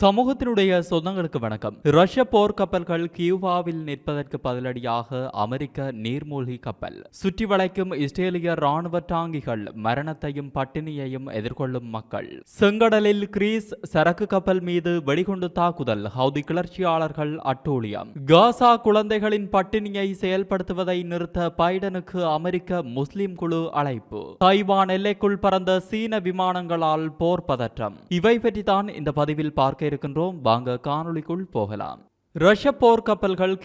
சமூகத்தினுடைய சொந்தங்களுக்கு வணக்கம். ரஷ்ய போர் கப்பல்கள் கியூவாவில் நிற்பதற்கு பதிலடியாக அமெரிக்க நீர்மூழ்கி கப்பல். சுற்றி வளைக்கும் இஸ்ரேலிய ராணுவ டாங்கிகள் மரணத்தையும் பட்டினியையும் எதிர்கொள்ளும் மக்கள். செங்கடலில் கிரீஸ் சரக்கு கப்பல் மீது வெடிகுண்டு தாக்குதல் ஹவுதி கிளர்ச்சியாளர்கள் அட்டூழியம். காசா குழந்தைகளின் பட்டினியை செயல்படுத்துவதை நிறுத்த பைடனுக்கு அமெரிக்க முஸ்லிம் குழு அழைப்பு. தைவான் எல்லைக்குள் பறந்த சீன விமானங்களால் போர் பதற்றம். இவை பற்றி தான் இந்த பதிவில் பார்க்க இருக்கின்றோம். வாங்க காணொளிக்குள் போகலாம். ரஷ்ய போர் கப்பல்கள்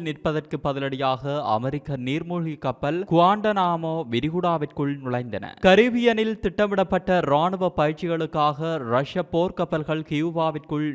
நிற்பதற்கு பதிலடியாக அமெரிக்க நீர்மூழ்கி கப்பல் குவாண்டனாமோ விரிகுடாவிற்குள் நுழைந்தன. கரீபியனில் திட்டமிடப்பட்ட ராணுவ பயிற்சிகளுக்காக ரஷ்ய போர் கப்பல்கள்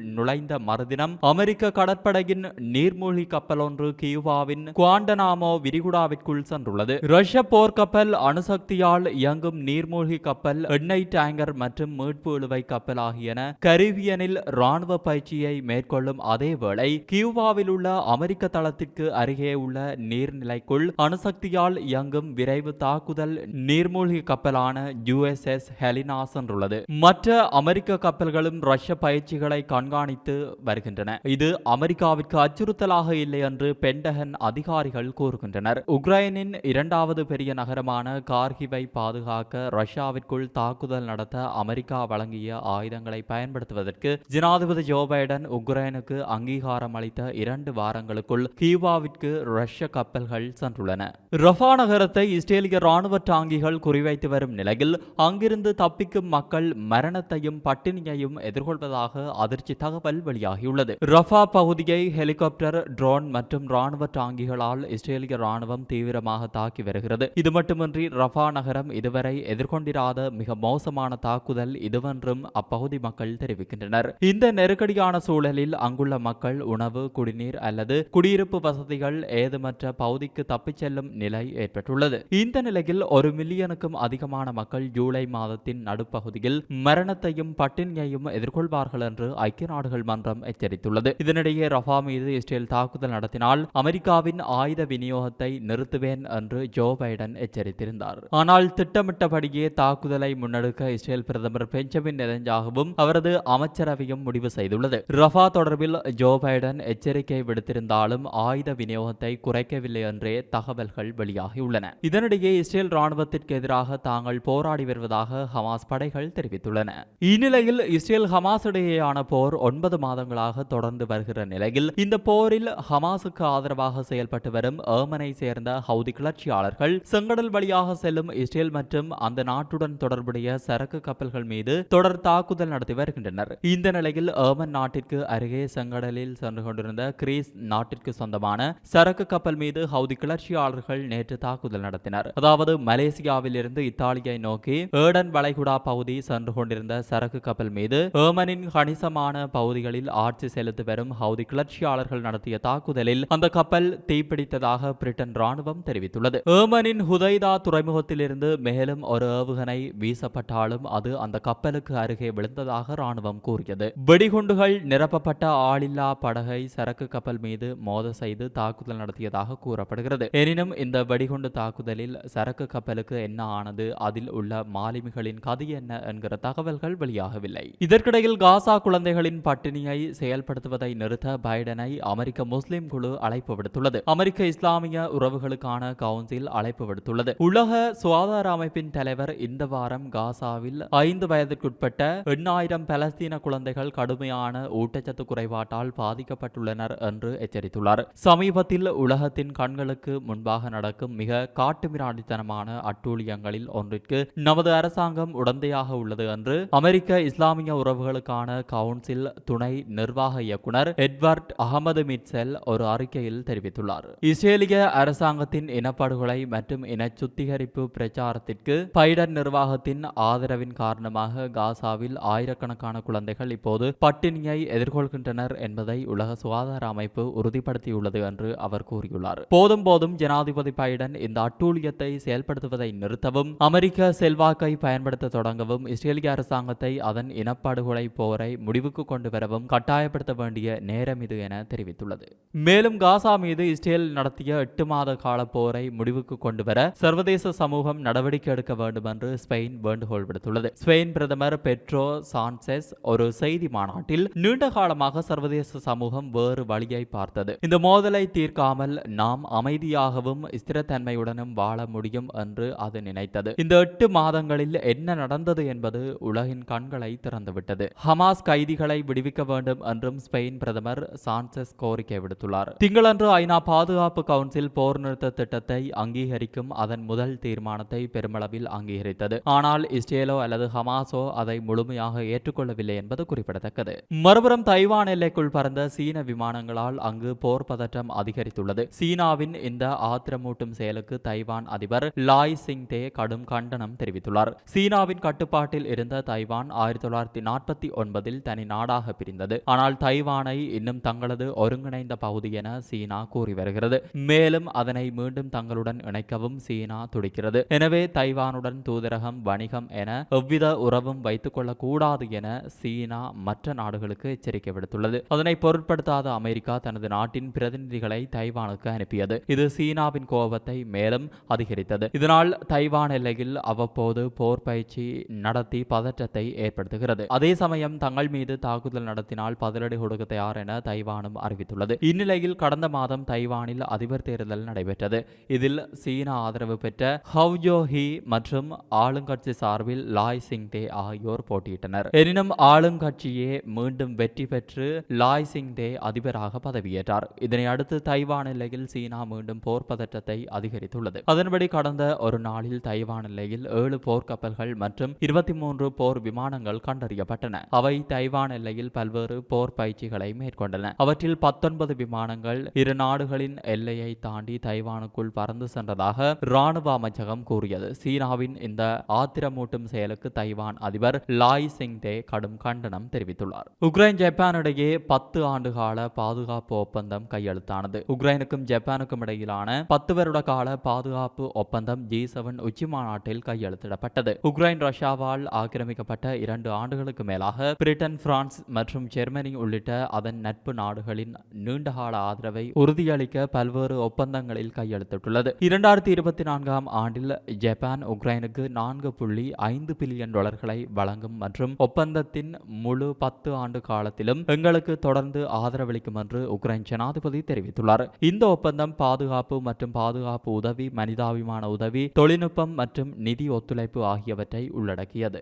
நுழைந்த மறுதினம் அமெரிக்க கடற்படையின் நீர்மூழ்கி கப்பல் ஒன்று கியூவாவின் குவாண்டனாமோ விரிகுடாவிற்குள் சென்றுள்ளது. ரஷ்ய போர்க்கப்பல் அணுசக்தியால் இயங்கும் நீர்மூழ்கி கப்பல் எண்ணெய் டேங்கர் மற்றும் மீட்பு இழுவை கப்பல் ஆகியன கரீபியனில் ராணுவ பயிற்சியை மேற்கொள்ளும் அதேவேளை கியூவாவில் உள்ள அமெரிக்க தளத்திற்கு அருகே உள்ள நீர்நிலைக்குள் அணுசக்தியால் இயங்கும் விரைவு தாக்குதல் நீர்மூழ்கி கப்பலான யுஎஸ்எஸ் ஹெலினா சென்றுள்ளது மற்ற அமெரிக்க கப்பல்களும் ரஷ்ய பயிற்சிகளை கண்காணித்து வருகின்றன. இது அமெரிக்காவிற்கு அச்சுறுத்தலாக இல்லை என்று பென்டகன் அதிகாரிகள் கூறுகின்றனர். உக்ரைனின் இரண்டாவது பெரிய நகரமான கார்கிவை பாதுகாக்க ரஷ்யாவிற்குள் தாக்குதல் நடத்த அமெரிக்கா வழங்கிய ஆயுதங்களை பயன்படுத்துவதற்கு ஜனாதிபதி ஜோ பைடன் உக்ரைனுக்கு அங்கீகாரம் அளித்த இரண்டு வாரங்களுக்குள் கீவாவிற்கு ரஷ்ய கப்பல்கள் சென்றுள்ளன. ரஃபா நகரத்தை இஸ்ரேலிய ராணுவ டாங்கிகள் குறிவைத்து வரும் நிலையில் அங்கிருந்து தப்பிக்கும் மக்கள் மரணத்தையும் பட்டினியையும் எதிர்கொள்வதாக அதிர்ச்சி தகவல் வெளியாகியுள்ளது. ரஃபா பகுதியை ஹெலிகாப்டர் ட்ரோன் மற்றும் ராணுவ டாங்கிகளால் இஸ்ரேலிய ராணுவம் தீவிரமாக தாக்கி வருகிறது. இது மட்டுமின்றி ரஃபா நகரம் இதுவரை எதிர்கொண்டிராத மிக மோசமான தாக்குதல் இதுவென்றும் அப்பகுதி மக்கள் தெரிவிக்கின்றனர். இந்த நெருக்கடியான சூழலில் அங்குள்ள மக்கள் உணவு குடிநீர் அல்லது குடியிருப்பு வசதிகள் ஏதுமற்ற பகுதிக்கு தப்பிச் செல்லும் நிலை ஏற்பட்டுள்ளது. இந்த நிலையில் ஒரு மில்லியனுக்கும் அதிகமான மக்கள் ஜூலை மாதத்தின் நடுப்பகுதியில் மரணத்தையும் பட்டினியையும் எதிர்கொள்வார்கள் என்று ஐக்கிய நாடுகள் மன்றம் எச்சரித்துள்ளது. இதனிடையே ரஃபா மீது இஸ்ரேல் தாக்குதல் நடத்தினால் அமெரிக்காவின் ஆயுத விநியோகத்தை நிறுத்துவேன் என்று ஜோ பைடன் எச்சரித்திருந்தார். ஆனால் திட்டமிட்டபடியே தாக்குதலை முன்னெடுக்க இஸ்ரேல் பிரதமர் பெஞ்சமின் நெதஞ்சாகவும் அவரது அமைச்சரவையும் முடிவு செய்துள்ளது. ரஃபா தொடர்பில் ஜோ பைடன் எச்சரிக்கை விடுத்திருந்தாலும் ஆயுத விநியோகத்தை குறைக்கவில்லை என்றே தகவல்கள் வெளியாகியுள்ளன இதனிடையே இஸ்ரேல் ராணுவத்திற்கு எதிராக தாங்கள் போராடி வருவதாக ஹமாஸ் படைகள் தெரிவித்துள்ளன. இந்நிலையில் இஸ்ரேல் ஹமாஸ் இடையேயான போர் ஒன்பது மாதங்களாக தொடர்ந்து வருகிற நிலையில் இந்த போரில் ஹமாஸுக்கு ஆதரவாக செயல்பட்டு வரும் ஏமனை சேர்ந்த ஹவுதி கிளர்ச்சியாளர்கள் செங்கடல் வழியாக செல்லும் இஸ்ரேல் மற்றும் அந்த நாட்டுடன் தொடர்புடைய சரக்கு கப்பல்கள் மீது தொடர் தாக்குதல் நடத்தி வருகின்றனர். இந்த நிலையில் ஏமன் நாட்டிற்கு அருகே செங்கடலில் சென்று கொண்டிருந்த கிரீஸ் நாட்டிற்கு சொந்தமான சரக்கு கப்பல் மீது ஹவுதி கிளர்ச்சியாளர்கள் நேற்று தாக்குதல் நடத்தினர். அதாவது மலேசியாவில் இருந்து இத்தாலியை நோக்கி ஏடன் வளைகுடா பகுதி சென்று கொண்டிருந்த சரக்கு கப்பல் மீது ஏமனின் கணிசமான பகுதிகளில் ஆட்சி செலுத்தி வரும் ஹவுதி கிளர்ச்சியாளர்கள் நடத்திய தாக்குதலில் அந்த கப்பல் தீப்பிடித்ததாக பிரிட்டன் ராணுவம் தெரிவித்துள்ளது. ஏமனின் ஹுதைதா துறைமுகத்திலிருந்து மேலும் ஒரு ஏவுகணை வீசப்பட்டாலும் அது அந்த கப்பலுக்கு அருகே விழுந்ததாக ராணுவம் கூறியது. வெடிகுண்டுகள் நிரப்பப்பட்ட ஆளில்லா பட படகை சரக்கு கப்பல் மீது மோத செய்து தாக்குதல் நடத்தியதாக கூறப்படுகிறது. எனினும் இந்த வெடிகுண்டு தாக்குதலில் சரக்கு கப்பலுக்கு என்ன ஆனது அதில் உள்ள மாலுமிகளின் கதை என்ன என்கிற தகவல்கள் வெளியாகவில்லை. இதற்கிடையில் காசா குழந்தைகளின் பட்டினியை செயல்படுத்துவதை நிறுத்த பைடனை அமெரிக்க முஸ்லிம் குழு அழைப்பு விடுத்துள்ளது. அமெரிக்க இஸ்லாமிய உறவுகளுக்கான கவுன்சில் அழைப்பு விடுத்துள்ளது. உலக சுகாதார அமைப்பின் தலைவர் இந்த வாரம் காசாவில் ஐந்து வயதிற்குட்பட்ட எண்ணாயிரம் பலஸ்தீன குழந்தைகள் கடுமையான ஊட்டச்சத்து குறைபாட்டால் பாதிக்கப்பட்டுள்ளனர் என்று எச்சரித்துள்ளார். சமீபத்தில் உலகத்தின் கண்களுக்கு முன்பாக நடக்கும் மிக காட்டுமிராண்டித்தனமான அட்டூழியங்களில் ஒன்றிற்கு நமது அரசாங்கம் உடந்தையாக உள்ளது என்று அமெரிக்க இஸ்லாமிய உறவுகளுக்கான கவுன்சில் துணை நிர்வாக இயக்குனர் எட்வர்ட் அகமது மிட்செல் ஒரு அறிக்கையில் தெரிவித்துள்ளார். இஸ்ரேலிய அரசாங்கத்தின் இனப்படுகொலை மற்றும் இன சுத்திகரிப்பு பிரச்சாரத்திற்கு பைடன் நிர்வாகத்தின் ஆதரவின் காரணமாக காசாவில் ஆயிரக்கணக்கான குழந்தைகள் இப்போது பட்டினியை எதிர்கொள்கின்றனர் என்பதை உலக சுகாதார அமைப்பு உறுதிப்படுத்தியுள்ளது என்று அவர் கூறியுள்ளார். போதும் போதும் ஜனாதிபதி பைடன் இந்த அட்டூழியத்தை செயல்படுத்துவதை நிறுத்தவும் அமெரிக்க செல்வாக்கை பயன்படுத்த தொடங்கவும் இஸ்ரேலிய அரசாங்கத்தை அதன் இனப்படுகொலை போரை முடிவுக்கு கொண்டு வரவும் கட்டாயப்படுத்த வேண்டிய நேரம் இது என தெரிவித்துள்ளது. மேலும் காசா மீது இஸ்ரேல் நடத்திய எட்டு மாத கால போரை முடிவுக்கு கொண்டு வர சர்வதேச சமூகம் நடவடிக்கை எடுக்க வேண்டும் என்று ஸ்பெயின் வேண்டுகோள் விடுத்துள்ளது. ஸ்பெயின் பிரதமர் பெட்ரோ சான்செஸ் ஒரு செய்தி மாநாட்டில் நீண்ட காலமாக சர்வதேச சமூகம் வேறு வழியை பார்த்தது. இந்த மோதலை தீர்க்காமல் நாம் அமைதியாகவும் ஸ்திரத்தன்மையுடனும் வாழ முடியும் என்று அது நினைத்தது. இந்த எட்டு மாதங்களில் என்ன நடந்தது என்பது உலகின் கண்களை திறந்துவிட்டது. ஹமாஸ் கைதிகளை விடுவிக்க வேண்டும் என்றும் ஸ்பெயின் பிரதமர் சான்சஸ் கோரிக்கை விடுத்துள்ளார். திங்களன்று ஐநா பாதுகாப்பு கவுன்சில் போர் நிறுத்த திட்டத்தை அங்கீகரிக்கும் அதன் முதல் தீர்மானத்தை பெருமளவில் அங்கீகரித்தது. ஆனால் இஸ்ரேலோ அல்லது ஹமாஸோ அதை முழுமையாக ஏற்றுக்கொள்ளவில்லை என்பது குறிப்பிடத்தக்கது. மறுபுறம் தைவான் எல்லைக்குள் பறந்த சீன விமானங்களால் அங்கு போர் பதற்றம் அதிகரித்துள்ளது. சீனாவின் இந்த ஆத்திரமூட்டும் செயலுக்கு தைவான் அதிபர் லாய் சிங் தே கடும் கண்டனம் தெரிவித்துள்ளார். சீனாவின் கட்டுப்பாட்டில் இருந்த தைவான் ஆயிரத்தி தொள்ளாயிரத்தி நாற்பத்தி ஒன்பதில் தனி நாடாக பிரிந்தது. ஆனால் தைவானை இன்னும் தங்களது ஒருங்கிணைந்த பகுதி என சீனா கூறி வருகிறது. மேலும் அதனை மீண்டும் தங்களுடன் இணைக்கவும் சீனா துடிக்கிறது. எனவே தைவானுடன் தூதரகம் வணிகம் என எவ்வித உறவும் வைத்துக் கொள்ளக்கூடாது என சீனா மற்ற நாடுகளுக்கு எச்சரிக்கை விடுத்துள்ளது. அதனை பொருட்படுத்தாத அமெரிக்கா தனது நாட்டின் பிரதிநிதிகளை தைவானுக்கு அனுப்பியது. இது சீனாவின் கோபத்தை மேலும் அதிகரித்தது. இதனால் தைவான் எல்லையில் அவ்வப்போது போர் பயிற்சி நடத்தி பதற்றத்தை ஏற்படுத்துகிறது. அதே சமயம் தங்கள் மீது தாக்குதல் நடத்தினால் பதிலடி கொடுக்க தயார் என தைவானும் அறிவித்துள்ளது. இந்நிலையில் கடந்த மாதம் தைவானில் அதிபர் தேர்தல் நடைபெற்றது. இதில் சீனா ஆதரவு பெற்ற ஹவ்ஜோ ஹி மற்றும் ஆளுங்கட்சி சார்பில் லாய் சிங் தே ஆகியோர் போட்டியிட்டனர். எனினும் ஆளுங்கட்சியே மீண்டும் வெற்றி பெற்று லாய் சிங் தே அதிபராக பதவியேற்றார். இதனை அடுத்து தைவான் எல்லையில் சீனா மீண்டும் போர் பதற்றத்தை அதிகரித்துள்ளது. அதன்படி கடந்த ஒரு நாளில் தைவான் எல்லையில் ஏழு போர்க்கப்பல்கள் மற்றும் இருபத்தி மூன்று போர் விமானங்கள் கண்டறியப்பட்டன. அவை தைவான் எல்லையில் பல்வேறு போர் பயிற்சிகளை மேற்கொண்டன. அவற்றில் பத்தொன்பது விமானங்கள் இரு நாடுகளின் எல்லையை தாண்டி தைவானுக்குள் பறந்து சென்றதாக ராணுவ அமைச்சகம் கூறியது. சீனாவின் இந்த ஆத்திரமூட்டும் செயலுக்கு தைவான் அதிபர் லாய் சிங் தே கடும் கண்டனம் தெரிவித்துள்ளார். உக்ரைன் ஜப்பான் இடையே பத்து ஆண்டு கால பாதுகாப்பு ஒப்பந்தம் கையெழுத்தானது. உக்ரைனுக்கும் ஜப்பானுக்கும் இடையிலான பத்து வருட கால பாதுகாப்பு ஒப்பந்தம் ஜி செவன் உச்சி மாநாட்டில் கையெழுத்திடப்பட்டது. உக்ரைன் ரஷ்யாவால் ஆக்கிரமிக்கப்பட்ட இரண்டு ஆண்டுகளுக்கு மேலாக பிரிட்டன் பிரான்ஸ் மற்றும் ஜெர்மனி உள்ளிட்ட அதன் நட்பு நாடுகளின் நீண்டகால ஆதரவை உறுதியளிக்க பல்வேறு ஒப்பந்தங்களில் கையெழுத்திட்டுள்ளது. இரண்டாயிரத்தி இருபத்தி நான்காம் ஆண்டில் ஜப்பான் உக்ரைனுக்கு நான்கு புள்ளி ஐந்து பில்லியன் டாலர்களை வழங்கும் மற்றும் ஒப்பந்தத்தின் முழு பத்து ஆண்டு காலத்திலும் எங்களுக்கு தொடர்ந்து ஆதரவளிக்கும் என்று உக்ரைன் ஜனாதிபதி தெரிவித்துள்ளார். இந்த ஒப்பந்தம் பாதுகாப்பு மற்றும் பாதுகாப்பு உதவி மனிதாபிமான உதவி தொழில்நுட்பம் மற்றும் நிதி ஒத்துழைப்பு ஆகியவற்றை உள்ளடக்கியது.